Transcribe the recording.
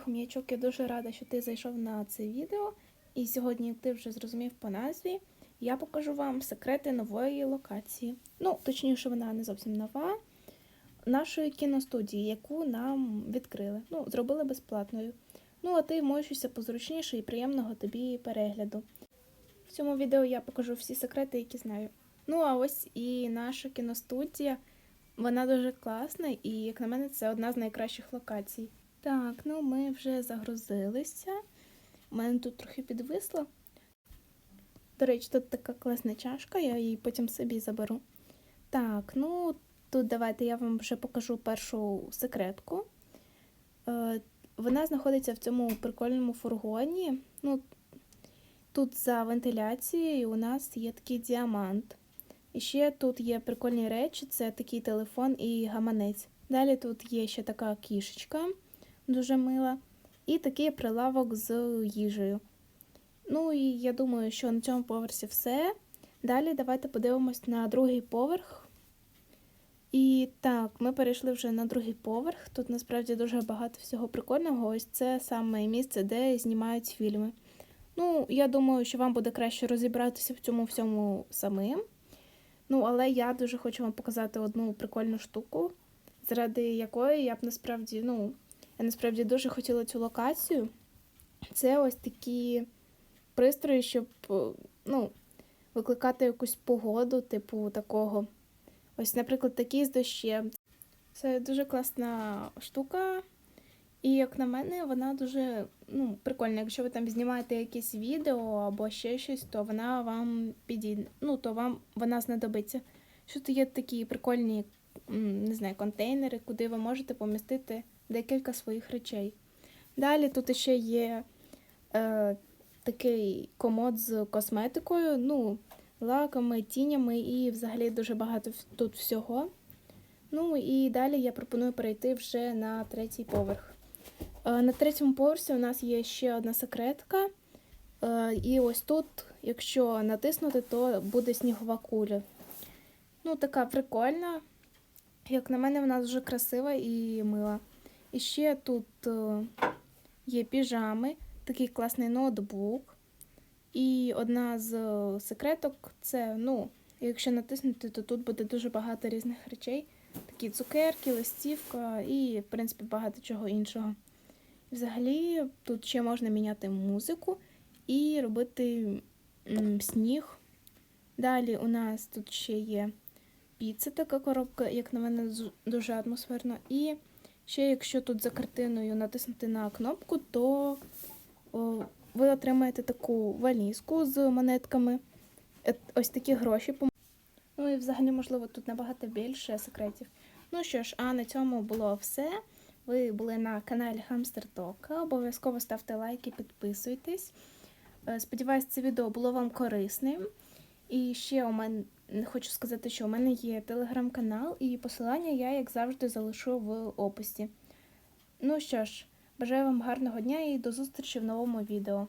хом'ячок. Я дуже рада, що ти зайшов на це відео. І сьогодні, ти вже зрозумів по назві, я покажу вам секрети нової локації. Ну, точніше, вона не зовсім нова. Нашої кіностудії, яку нам відкрили. Ну, зробили безплатною. Ну, а ти вмощуйся позручніше і приємного тобі перегляду. В цьому відео я покажу всі секрети, які знаю. Ну, а ось і наша кіностудія. Вона дуже класна, і, як на мене, це одна з найкращих локацій. Так, ну ми вже загрузилися. У мене тут трохи підвисло. До речі, тут така класна чашка, я її потім собі заберу. Так, ну тут давайте я вам вже покажу першу секретку. Е, вона знаходиться в цьому прикольному фургоні. Ну, тут за вентиляцією у нас є такий діамант. І ще тут є прикольні речі: це такий телефон і гаманець. Далі тут є ще така кішечка, дуже мила, і такий прилавок з їжею. Ну і я думаю, що на цьому поверсі все. Далі давайте подивимось на другий поверх. І так, ми перейшли вже на другий поверх. Тут насправді дуже багато всього прикольного. Ось це саме місце, де знімають фільми. Ну, я думаю, що вам буде краще розібратися в цьому всьому самим. Ну, але я дуже хочу вам показати одну прикольну штуку, заради якої я б насправді, ну, я насправді дуже хотіла цю локацію. Це ось такі пристрої, щоб ну, викликати якусь погоду, типу такого. Ось, наприклад, такий з дощем. Це дуже класна штука. І, як на мене, вона дуже ну, прикольна. Якщо ви там знімаєте якесь відео або ще щось, то вона вам підійде. Ну, то вам вона знадобиться. Що то є такі прикольні, не знаю, контейнери, куди ви можете помістити декілька своїх речей. Далі тут ще є е, такий комод з косметикою, ну, лаками, тінями і взагалі дуже багато тут всього. Ну і далі я пропоную перейти вже на третій поверх. Е, На третьому поверсі у нас є ще одна секретка. Е, І ось тут, якщо натиснути, то буде снігова куля. Ну, така прикольна. Як на мене, вона дуже красива і мила. І ще тут е, є піжами, такий класний ноутбук. І одна з секреток це, ну, якщо натиснути, то тут буде дуже багато різних речей. Такі цукерки, листівка і, в принципі, багато чого іншого. Взагалі, тут ще можна міняти музику і робити сніг. Далі у нас тут ще є піца, така коробка, як на мене, дуже атмосферна. І ще, якщо тут за картиною натиснути на кнопку, то ви отримаєте таку валізку з монетками. Е, Ось такі гроші. Ну і взагалі, можливо, тут набагато більше секретів. Ну що ж, а на цьому було все. Ви були на каналі Talk. Обов'язково ставте лайки, підписуйтесь. Е, Сподіваюсь, це відео було вам корисним. І ще у мене хочу сказати, що у мене є телеграм-канал, і посилання я, як завжди, залишу в описі. Ну що ж, бажаю вам гарного дня і до зустрічі в новому відео.